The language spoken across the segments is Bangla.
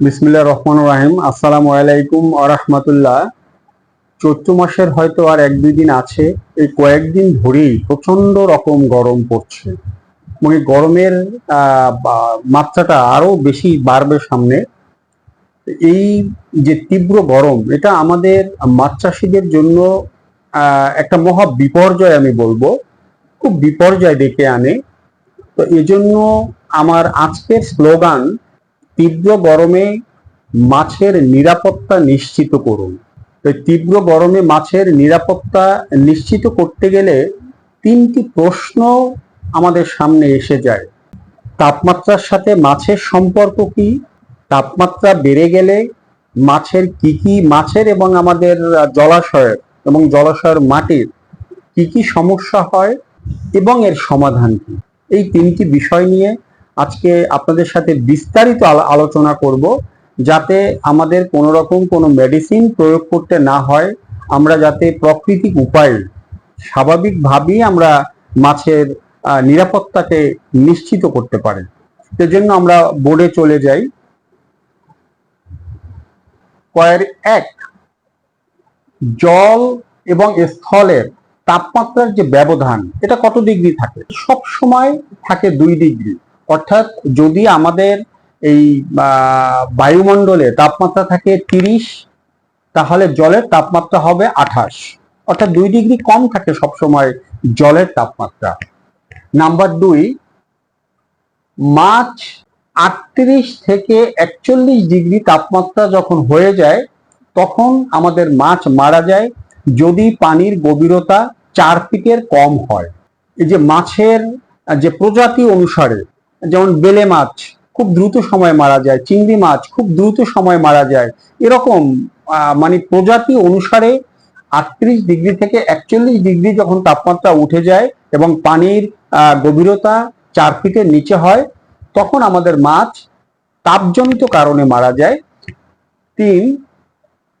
বিসমিল্লাহ রহমান রাহিম। আসসালামু আলাইকুম আরহামতুল্লাহ চৈত্র মাসের হয়তো আর এক দুই দিন আছে, এই কয়েকদিন ধরেই প্রচণ্ড রকম গরম পড়ছে। এই গরমের মাত্রাটা আরও বেশি বাড়বে সামনে। এই যে তীব্র গরম, এটা আমাদের মাছ চাষিদের জন্য একটা মহা বিপর্যয় আমি বলব। খুব বিপর্যয় ডেকে আনে। তো এজন্য আমার আজকের স্লোগান তীব্র গরমে মাছের নিরাপত্তা নিশ্চিত করুন। তো তীব্র গরমে মাছের নিরাপত্তা নিশ্চিত করতে গেলে তিনটি প্রশ্ন আমাদের সামনে এসে যায়। তাপমাত্রার সাথে মাছের সম্পর্ক কি? তাপমাত্রা বেড়ে গেলে মাছের কি কি মাছের এবং আমাদের জলাশয়ের এবং জলাশয়ের মাটির কি কি সমস্যা হয় এবং এর সমাধান কি? এই তিনটি বিষয় নিয়ে আজকে আপনাদের সাথে বিস্তারিত আলো- আলোচনা করব যাতে আমাদের কোনো রকম কোনো মেডিসিন প্রয়োগ করতে না হয়। আমরা যাতে প্রাকৃতিক উপায়ে স্বাভাবিকভাবেই আমরা মাছের নিরাপত্তাকে নিশ্চিত করতে পারি। সেজন্য আমরা বোর্ডে চলে যাই। কয়ের এক, জল এবং স্থলের তাপমাত্রার যে ব্যবধান, এটা কত ডিগ্রি থাকে? সব সময় থাকে দুই ডিগ্রি। অর্থাৎ যদি আমাদের এই বায়ুমণ্ডলে তাপমাত্রা থাকে তিরিশ, তাহলে জলের তাপমাত্রা হবে আঠাশ। অর্থাৎ দুই ডিগ্রি কম থাকে সব সময় জলের তাপমাত্রা। নাম্বার দুই মাছ আটত্রিশ থেকে একচল্লিশ ডিগ্রি তাপমাত্রা যখন হয়ে যায়, তখন আমাদের মাছ মারা যায় যদি পানির গভীরতা চার ফিটের কম হয়। এই যে মাছের, যে প্রজাতি অনুসারে যেমন বেলে মাছ, খুব দ্রুত সময়ে মারা যায়, চিংড়ি মাছ খুব দ্রুত সময়ে মারা যায়। এরকম মানে প্রজাতি অনুসারে আটত্রিশ ডিগ্রি থেকে একচল্লিশ ডিগ্রি যখন তাপমাত্রা উঠে যায় এবং পানির গভীরতা চার ফিটের নিচে হয়, তখন আমাদের মাছ তাপজনিত কারণে মারা যায়। তিন,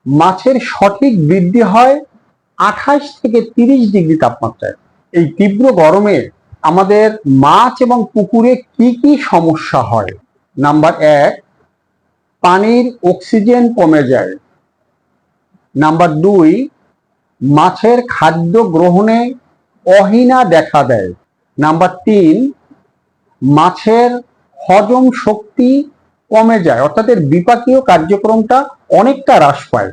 মাছের সঠিক বৃদ্ধি হয় আঠাশ থেকে তিরিশ ডিগ্রি তাপমাত্রায়। এই তীব্র গরমে আমাদের মাছ এবং পুকুরে কি কি সমস্যা হয়? নাম্বার এক, পানির অক্সিজেন কমে যায়। নাম্বার দুই, মাছের খাদ্য গ্রহণে অহিনা দেখা দেয়। নাম্বার তিন, মাছের হজম শক্তি কমে যায়, অর্থাৎ এর বিপাকীয় কার্যক্রমটা অনেকটা হ্রাস পায়।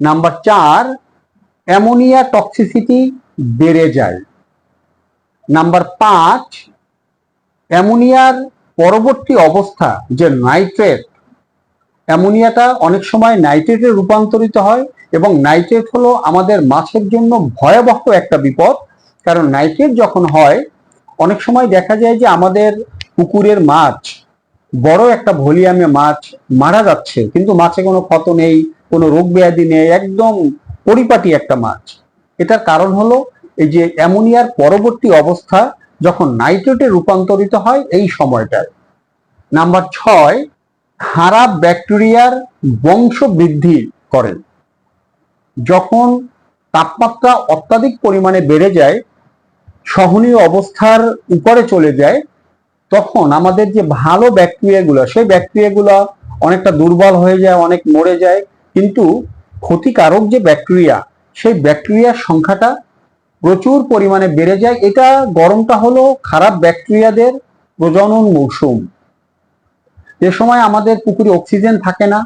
নাম্বার চার, অ্যামোনিয়া টক্সিসিটি বেড়ে যায়। নাম্বার পাঁচ, অ্যামোনিয়ার পরবর্তী অবস্থা যে নাইট্রেট, অ্যামোনিয়াটা অনেক সময় নাইট্রেটে রূপান্তরিত হয় এবং নাইট্রেট হলো আমাদের মাছের জন্য ভয়াবহ একটা বিপদ। কারণ নাইট্রেট যখন হয়, অনেক সময় দেখা যায় যে আমাদের পুকুরের মাছ, বড় একটা ভলিউমে মাছ মারা যাচ্ছে, কিন্তু মাছে কোনো ক্ষত নেই, কোনো রোগ ব্যাধি নেই, একদম পরিপাটি একটা মাছ। এটার কারণ হলো এই যে অ্যামোনিয়ার পরবর্তী অবস্থা যখন নাইট্রেটে রূপান্তরিত হয় এই সময়টায়। নাম্বার ছয়, খারাপ ব্যাকটেরিয়ার বংশ বৃদ্ধি করে। যখন তাপমাত্রা অত্যাধিক পরিমাণে বেড়ে যায়, সহনীয় অবস্থার উপরে চলে যায়, তখন আমাদের যে ভালো ব্যাকটেরিয়াগুলো, সেই ব্যাকটেরিয়াগুলো অনেকটা দুর্বল হয়ে যায়, অনেক মরে যায়। কিন্তু ক্ষতিকারক যে ব্যাকটেরিয়া, সেই ব্যাকটেরিয়ার সংখ্যাটা প্রচুর পরিমাণে বেড়ে যায়। এটা গরমটা হলো খারাপ ব্যাকটেরিয়াদের প্রজনন মৌসুম। যে সময় আমাদের পুকুরে অক্সিজেন থাকে না,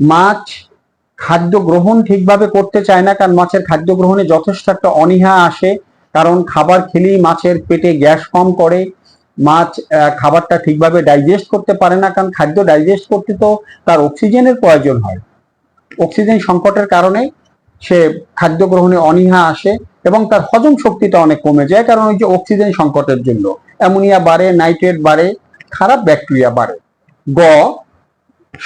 মাছ খাদ্য গ্রহণ ঠিকভাবে করতে চায় না, কারণ মাছের খাদ্য গ্রহণে যথেষ্ট একটা অনীহা আসে। কারণ খাবার খেলেই মাছের পেটে গ্যাস কম করে, মাছ খাবারটা ঠিকভাবে ডাইজেস্ট করতে পারে না, কারণ খাদ্য ডাইজেস্ট করতে তো তার অক্সিজেনের প্রয়োজন হয়। অক্সিজেন সংকটের কারণে সে খাদ্য গ্রহণে অনীহা আসে এবং তার হজম শক্তিটা অনেক কমে যায়, কারণ ওই যে অক্সিজেন সংকটের জন্য। অ্যামোনিয়া বাড়ে, নাইট্রেট বাড়ে, খারাপ ব্যাকটেরিয়া বাড়ে। গ,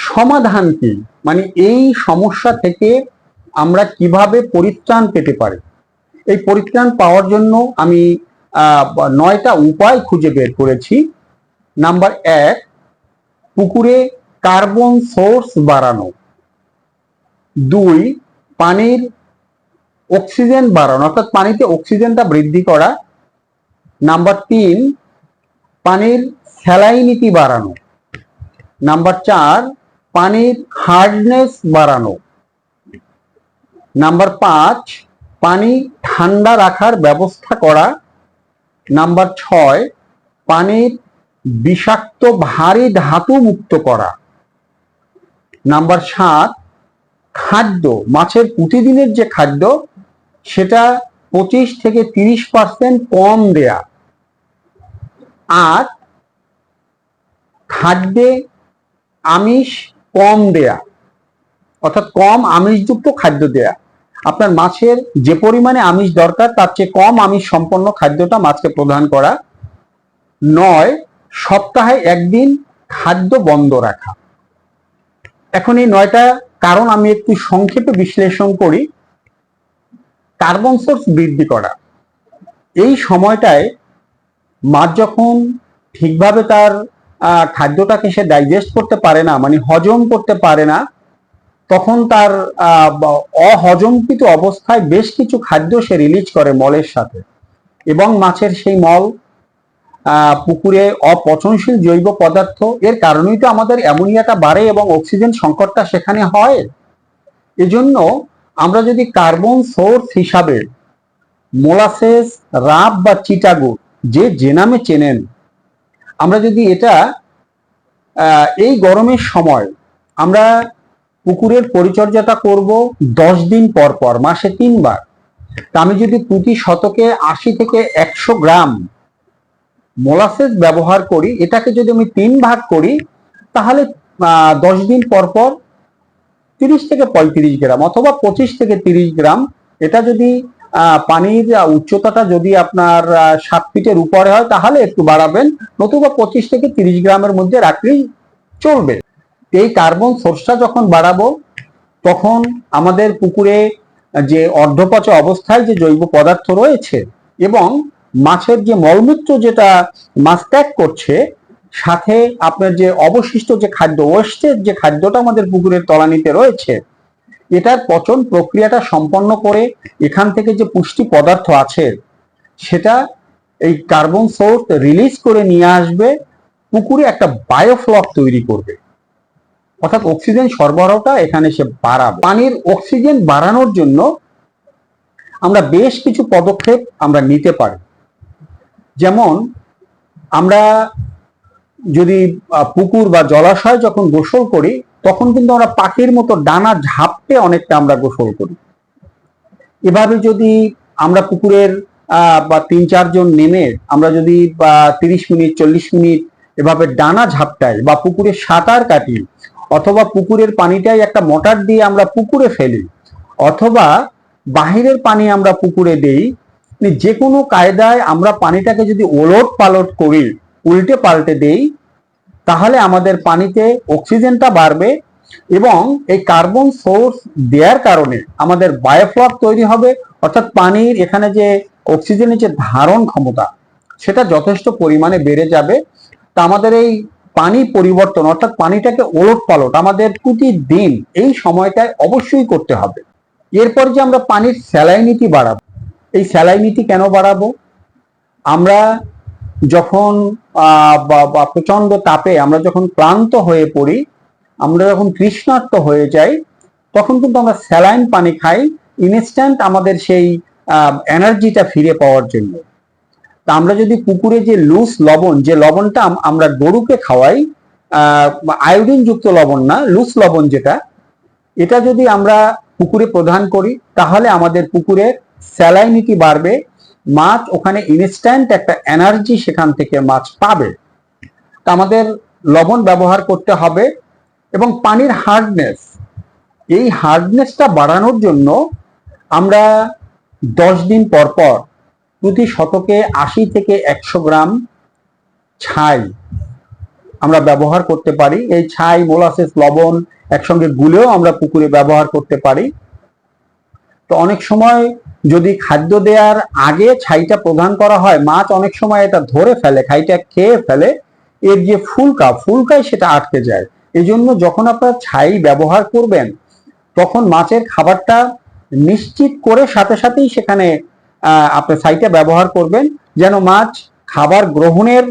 সমাধান কি? মানে এই সমস্যা থেকে আমরা কীভাবে পরিত্রাণ পেতে পারি? এই পরিত্রাণ পাওয়ার জন্য আমি নয়টা উপায় খুঁজে বের করেছি। নাম্বার এক, পুকুরে কার্বন সোর্স বাড়ানো। দুই পানির অক্সিজেন বাড়ানো, অর্থাৎ পানিতে অক্সিজেনটা বৃদ্ধি করা। নাম্বার তিন, পানির স্যালাইনিটি বাড়ানো। নাম্বার চার, পানির হার্ডনেস বাড়ানো। নাম্বার পাঁচ, পানি ঠান্ডা রাখার ব্যবস্থা করা। নাম্বার ছয়, পানির বিষাক্ত ভারী ধাতু মুক্ত করা। নাম্বার সাত খাদ্য, মাছের প্রতিদিনের যে খাদ্য, সেটা পঁচিশ থেকে তিরিশ পার্সেন্ট কম দেয়া। আর খাদ্যে আমিষ কম দেয়া। অর্থাৎ কম আমিষযুক্ত খাদ্য দেয়া। আপনার মাছের যে পরিমাণে আমিষ দরকার, তার চেয়ে কম আমিষ সম্পন্ন খাদ্যটা মাছকে প্রদান করা। নয়, সপ্তাহে একদিন খাদ্য বন্ধ রাখা। এখন এই নয়টা কারণ আমি একটু সংক্ষেপে বিশ্লেষণ করি কার্বন সোর্স বৃদ্ধি করা। এই সময়টায় মাছ যখন ঠিকভাবে তার খাদ্যটাকে সে ডাইজেস্ট করতে পারে না মানে হজম করতে পারে না, তখন তার অহজমকৃত অবস্থায় বেশ কিছু খাদ্য সে রিলিজ করে মলের সাথে। এবং মাছের সেই মল পুকুরে অপচনশীল জৈব পদার্থ। এর কারণেই তো আমাদের অ্যামোনিয়াটা বাড়ে এবং অক্সিজেন সংকটটা সেখানে হয়। এজন্য আমরা যদি কার্বন সোর্স হিসাবে মোলাসেস, রাব বা চিটাগুড় যে যে নামে চেনেন, আমরা যদি এটা এই গরমের সময় আমরা পুকুরের পরিচর্যাটা করব দশ দিন পর পর, মাসে তিনবার। তা আমি যদি প্রতি শতকে আশি থেকে একশো গ্রাম মোলাসেস ব্যবহার করি, এটাকে যদি আমি তিন ভাগ করি, তাহলে দশ দিন পর পর তিরিশ থেকে পঁয়ত্রিশ গ্রাম অথবা পঁচিশ থেকে তিরিশ গ্রাম, এটা যদি পানির উচ্চতাটা যদি আপনার সাত ফিটের উপরে হয়, তাহলে একটু বাড়াবেন, নতুবা পঁচিশ থেকে তিরিশ গ্রামের মধ্যে রাখলেই চলবে। এই কার্বন সোর্সটা যখন বাড়াবো, তখন আমাদের পুকুরে যে অর্ধপচা অবস্থায় যে জৈব পদার্থ রয়েছে এবং মাছের যে মলমূত্র যেটা মাছ ত্যাগ করছে, সাথে আপনার যে অবশিষ্ট যে খাদ্য, ওয়েস্টের যে খাদ্যটা আমাদের পুকুরের তলানিতে রয়েছে, এটার পচন প্রক্রিয়াটা সম্পন্ন করে এখান থেকে যে পুষ্টি পদার্থ আছে, সেটা এই কার্বন সোর্স রিলিজ করে নিয়ে আসবে, পুকুরে একটা বায়োফ্লক তৈরি করবে। অর্থাৎ অক্সিজেন সরবরাহটা এখানে সে বাড়া পানির অক্সিজেন বাড়ানোর জন্য আমরা বেশ কিছু পদক্ষেপ আমরা নিতে পারি। যেমন আমরা যদি পুকুর বা জলাশয় যখন গোসল করি, তখন কিন্তু আমরা পাখির মতো ডানা ঝাপটে অনেকটা আমরা গোসল করি। এভাবে যদি আমরা পুকুরের বা তিন চারজন নেমে আমরা যদি, বা তিরিশ মিনিট, চল্লিশ মিনিট এভাবে ডানা ঝাপটাই বা পুকুরে সাঁতার কাটি অথবা পুকুরের পানিটাই একটা মোটর দিয়ে আমরা পুকুরে ফেলি অথবা বাহিরের পানি আমরা পুকুরে দেই যে কোনো কায়দায় আমরা পানিটাকে যদি ওলট পালট করি, উল্টে পাল্টে দেই, তাহলে আমাদের পানিতে অক্সিজেনটা বাড়বে এবং এই কার্বন সোর্স দেওয়ার কারণে আমাদের বায়োফ্লক তৈরি হবে। অর্থাৎ পানির এখানে যে অক্সিজেনের যে ধারণ ক্ষমতা, সেটা যথেষ্ট পরিমাণে বেড়ে যাবে। তা আমাদের এই পানি পরিবর্তন, অর্থাৎ পানিটাকে ওলট পালট আমাদের প্রতিদিন এই সময়টায় অবশ্যই করতে হবে। এরপর যে আমরা পানির স্যালাইনিটি বাড়াবো এই স্যালাইনিটি কেন বাড়াবো? আমরা যখন প্রচণ্ড তাপে আমরা যখন ক্লান্ত হয়ে পড়ি, আমরা যখন তৃষ্ণার্ত হয়ে যাই, তখন কিন্তু আমরা স্যালাইন পানি খাই ইনস্ট্যান্ট আমাদের সেই এনার্জিটা ফিরে পাওয়ার জন্য। তা আমরা যদি পুকুরে যে লুজ লবণ, যে লবণটা আমরা গরুকে খাওয়াই আয়োডিন যুক্ত লবণ না লুজ লবণ যেটা, এটা যদি আমরা পুকুরে প্রদান করি, তাহলে আমাদের পুকুরে স্যালাইনিটি বাড়বে? মাছ ওখানে ইনস্ট্যান্ট একটা এনার্জি সেখান থেকে মাছ পাবে। তা আমাদের লবণ ব্যবহার করতে হবে এবং পানির হার্ডনেস এই হার্ডনেসটা বাড়ানোর জন্য আমরা দশ দিন পর পর প্রতি শতকে আশি থেকে একশো গ্রাম ছাই আমরা ব্যবহার করতে পারি। এই ছাই মোলাসেস লবণ একসঙ্গে গুলেও আমরা পুকুরে ব্যবহার করতে পারি। তো অনেক সময় যদি খাদ্য দেওয়ার আগে ছাইটা প্রদান করা হয়, মাছ অনেক সময় এটা ধরে ফেলে, খাইটা খেয়ে ফেলে, এর যে ফুলকা, ফুলকায় সেটা আটকে যায়। এই জন্য যখন আপনারা ছাই ব্যবহার করবেন, তখন মাছের খাবারটা নিশ্চিত করে সাথে সাথেই সেখানে আপনি ছাইটা ব্যবহার করবেন, যেন মাছ খাবার গ্রহণের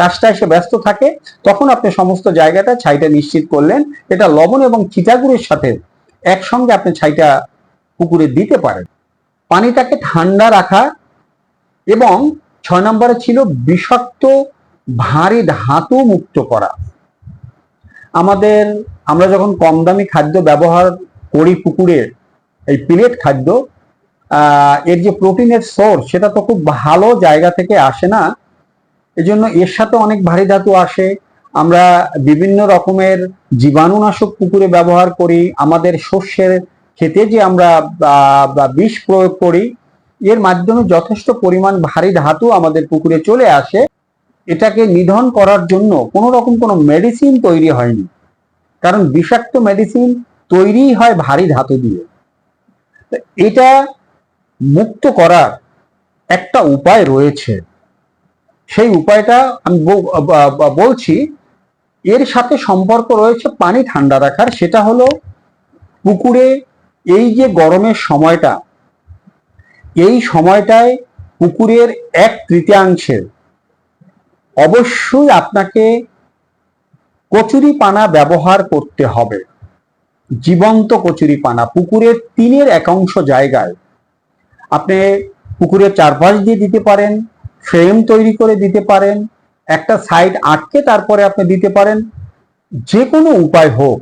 কাজটা এসে ব্যস্ত থাকে, তখন আপনি সমস্ত জায়গাটা ছাইটা নিশ্চিত করলেন। এটা লবণ এবং চিটাগুড়ের সাথে একসঙ্গে আপনি ছাইটা পুকুরে দিতে পারেন পানিটাকে ঠান্ডা রাখা এবং ছয় নম্বরে ছিল বিষাক্ত, ভারী ধাতু মুক্ত করা। আমাদের, আমরা যখন কম দামি খাদ্য ব্যবহার করি পুকুরে, এই প্লেট খাদ্য এর যে প্রোটিনের সোর্স সেটা তো খুব ভালো জায়গা থেকে আসে না। এজন্য এর সাথে অনেক ভারী ধাতু আসে। আমরা বিভিন্ন রকমের জীবাণুনাশক পুকুরে ব্যবহার করি। আমাদের শস্যের খেতে যে আমরা বিষ প্রয়োগ করি, এর মাধ্যমে যথেষ্ট পরিমাণ ভারী ধাতু আমাদের পুকুরে চলে আসে। এটাকে নিধন করার জন্য কোনো রকম কোনো মেডিসিন তৈরি হয়নি। কারণ বিষাক্ত মেডিসিন তৈরি হয় ভারী ধাতু দিয়ে। এটা মুক্ত করার একটা উপায় রয়েছে। সেই উপায়টা আমি বলছি, এর সাথে সম্পর্ক রয়েছে পানি ঠান্ডা রাখার। সেটা হলো পুকুরে এই যে গরমের সময়টা, এই সময়টায় পুকুরের এক তৃতীয়াংশের অবশ্যই আপনাকে কচুরি পানা ব্যবহার করতে হবে, জীবন্ত কচুরি পানা পুকুরের তিনের একাংশ জায়গায় আপনি পুকুরের চারপাশ দিয়ে দিতে পারেন, ফ্রেম তৈরি করে দিতে পারেন, একটা সাইড আটকে তারপরে আপনি দিতে পারেন যে কোনো উপায় হোক।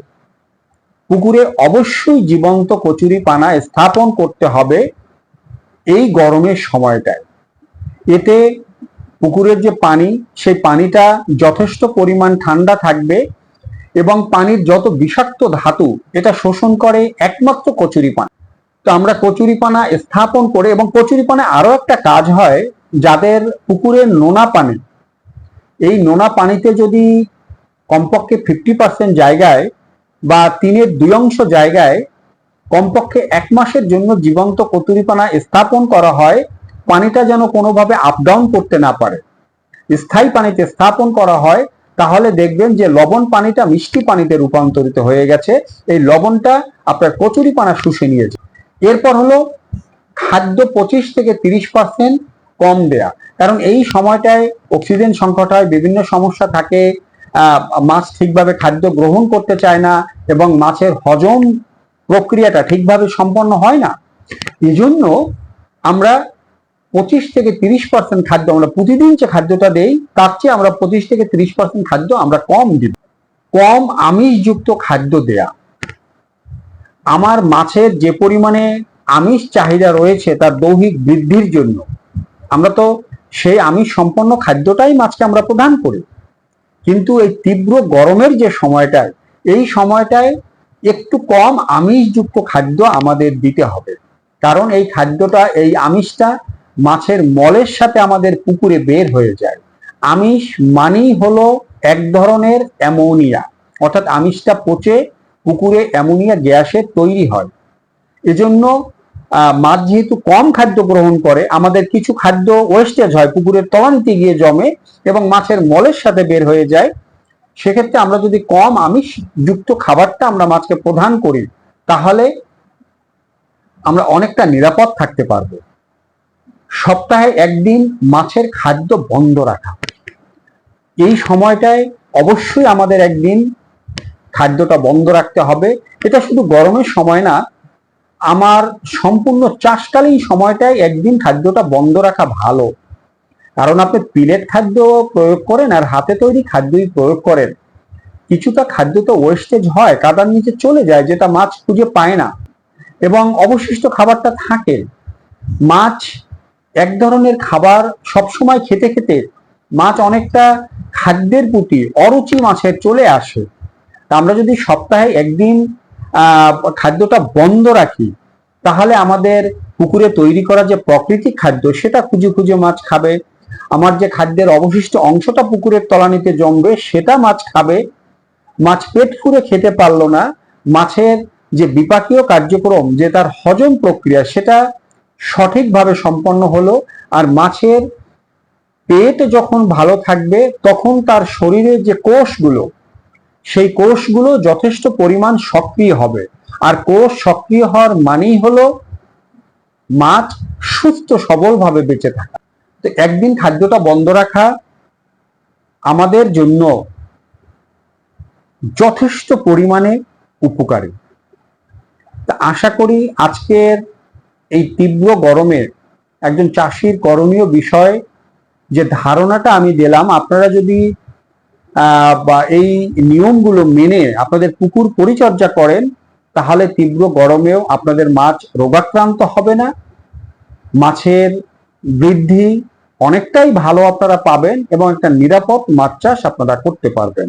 পুকুরে অবশ্যই জীবন্ত কচুরি পানা স্থাপন করতে হবে এই গরমের সময়টায়। এতে পুকুরের যে পানি, সেই পানিটা যথেষ্ট পরিমাণ ঠান্ডা থাকবে এবং পানির যত বিষাক্ত ধাতু, এটা শোষণ করে একমাত্র কচুরিপানা তো আমরা কচুরিপানা স্থাপন করে এবং কচুরিপানা আরও একটা কাজ হয়, যাদের পুকুরের নোনা পানি, এই নোনা পানিতে যদি কমপক্ষে ফিফটি পার্সেন্ট জায়গায় বা তিনের দুই অংশ জায়গায় কমপক্ষে এক মাসের জন্য জীবন্ত কচুরিপানা স্থাপন করা হয়, পানিটা যেন কোনোভাবে আপ ডাউন করতে না পারে। স্থায়ী পানিতে স্থাপন করা হয়, তাহলে দেখবেন যে লবণ পানিটা মিষ্টি পানিতে রূপান্তরিত হয়ে গেছে। এই লবণটা আপনার কচুরি পানা শুষে নিয়েছে। এরপর হলো খাদ্য পঁচিশ থেকে তিরিশ পার্সেন্ট কম দেয়া। কারণ এই সময়টায় অক্সিজেন সংকট হয়, বিভিন্ন সমস্যা থাকে মাছ ঠিকভাবে খাদ্য গ্রহণ করতে চায় না এবং মাছের হজম প্রক্রিয়াটা ঠিকভাবে সম্পন্ন হয় না, এজন্য আমরা পঁচিশ থেকে তিরিশ পার্সেন্ট খাদ্য আমরা প্রতিদিন যে খাদ্যটা দেই, তার চেয়ে আমরা পঁচিশ থেকে তিরিশ পার্সেন্ট খাদ্য আমরা কম দিব। কম আমিষযুক্ত খাদ্য দেয়া। আমার মাছের যে পরিমাণে আমিষ চাহিদা রয়েছে, তার দৈহিক বৃদ্ধির জন্য। আমরা তো সেই আমিষ সম্পন্ন খাদ্যটাই মাছকে আমরা প্রদান করি। কিন্তু এই তীব্র গরমের যে সময়টায়, এই সময়টায় একটু কম আমিষযুক্ত খাদ্য আমাদের দিতে হবে। কারণ এই খাদ্যটা, এই আমিষটা মাছের মলের সাথে আমাদের পুকুরে বের হয়ে যায়। আমিষ মানেই হলো এক ধরনের অ্যামোনিয়া। অর্থাৎ আমিষটা পচে পুকুরে অ্যামোনিয়া গ্যাসের তৈরি হয়। এজন্য মাছ যেহেতু কম খাদ্য গ্রহণ করে, আমাদের কিছু খাদ্য ওয়েস্টেজ হয়, পুকুরের তলানিতে গিয়ে জমে এবং মাছের মলের সাথে বের হয়ে যায়, সেক্ষেত্রে আমরা যদি কম আমিষ যুক্ত খাবারটা আমরা মাছকে প্রদান করি, তাহলে আমরা অনেকটা নিরাপদ থাকতে পারব। সপ্তাহে একদিন মাছের খাদ্য বন্ধ রাখা। এই সময়টায় অবশ্যই আমাদের একদিন খাদ্যটা বন্ধ রাখতে হবে। এটা শুধু গরমের সময় না আমার সম্পূর্ণ চাষকালীন সময়টায় একদিন খাদ্যটা বন্ধ রাখা ভালো। কারণ আপনি পিলেট খাদ্য প্রয়োগ করেন আর হাতে তৈরি খাদ্যই প্রয়োগ করেন। কিছুটা খাদ্য তো ওয়েস্টেজ হয়, কাদার নিচে চলে যায়, যেটা মাছ খুঁজে পায় না। এবং অবশিষ্ট খাবারটা থাকে। মাছ এক ধরনের খাবার সবসময় খেতে খেতে মাছ অনেকটা খাদ্যের প্রতি অরুচি মাছের চলে আসে। আমরা যদি সপ্তাহে একদিন খাদ্যটা বন্ধ রাখি, তাহলে আমাদের পুকুরে তৈরি করা যে প্রাকৃতিক খাদ্য, সেটা খুঁজে খুঁজে মাছ খাবে। আমার যে খাদ্যের অবশিষ্ট অংশটা পুকুরের তলানিতে জমবে, সেটা মাছ খাবে। মাছ পেট ফুরে খেতে পারল না। মাছের যে বিপাকীয় কার্যক্রম, যে তার হজম প্রক্রিয়া, সেটা সঠিকভাবে সম্পন্ন হলো। আর মাছের পেট যখন ভালো থাকবে, তখন তার শরীরের যে কোষগুলো সেই কোষগুলো যথেষ্ট পরিমাণ সক্রিয় হবে। আর কোষ সক্রিয় হওয়ার মানেই হলো মাছ সুস্থ সবলভাবে বেঁচে থাকা। তো একদিন খাদ্যটা বন্ধ রাখা আমাদের জন্য যথেষ্ট পরিমাণে উপকারী। তা আশা করি আজকের এই তীব্র গরমে একজন চাষির করণীয় বিষয় যে ধারণাটা আমি দিলাম, আপনারা যদি বা এই নিয়মগুলো মেনে আপনাদের পুকুর পরিচর্যা করেন, তাহলে তীব্র গরমেও আপনাদের মাছ রোগাক্রান্ত হবে না। মাছের বৃদ্ধি অনেকটাই ভালো আপনারা পাবেন এবং একটা নিরাপদ মাছ চাষ আপনারা করতে পারবেন।